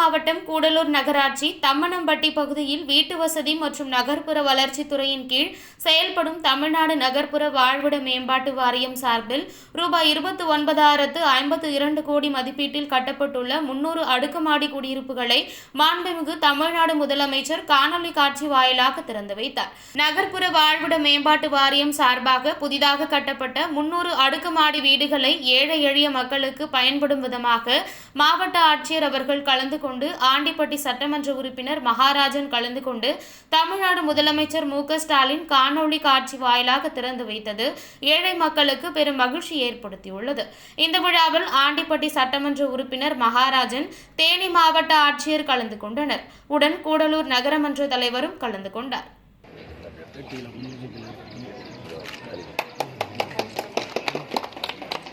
மாவட்டம் கூடலூர் நகராட்சி தம்மனம்பட்டி பகுதியில் வீட்டு வசதி மற்றும் நகர்ப்புற வளர்ச்சித் துறையின் கீழ் செயல்படும் தமிழ்நாடு நகர்ப்புற வாழ்விட மேம்பாட்டு வாரியம் சார்பில் ரூபாய் இருபத்தி ஒன்பதாயிரத்து ஐம்பத்து இரண்டு கோடி மதிப்பீட்டில் கட்டப்பட்டுள்ள முன்னூறு அடுக்குமாடி குடியிருப்புகளை மாண்புமிகு தமிழ்நாடு முதலமைச்சர் காணொலி காட்சி வாயிலாக திறந்து வைத்தார். நகர்ப்புற வாழ்விட மேம்பாட்டு வாரியம் சார்பாக புதிதாக கட்டப்பட்ட முன்னூறு அடுக்குமாடி வீடுகளை ஏழை எளிய மக்களுக்கு பயன்படும் விதமாக மாவட்ட ஆட்சியர் அவர்கள் கலந்து கொண்டு ஆண்டிப்பட்டி சட்டமன்ற உறுப்பினர் மகாராஜன் கலந்து கொண்டு தமிழ்நாடு முதலமைச்சர் மு ஸ்டாலின் காணொளி காட்சி வாயிலாக திறந்து வைத்தது. ஏழை மக்களுக்கு பெரும் மகிழ்ச்சி ஏற்படுத்தியுள்ளது. இந்த விழாவில் ஆண்டிப்பட்டி சட்டமன்ற உறுப்பினர் மகாராஜன் தேனி மாவட்ட ஆட்சியர் கலந்து கொண்டனர். உடன் கூடலூர் நகரமன்ற தலைவரும் கலந்து கொண்டார்.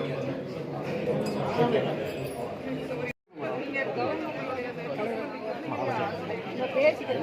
好的，谢谢。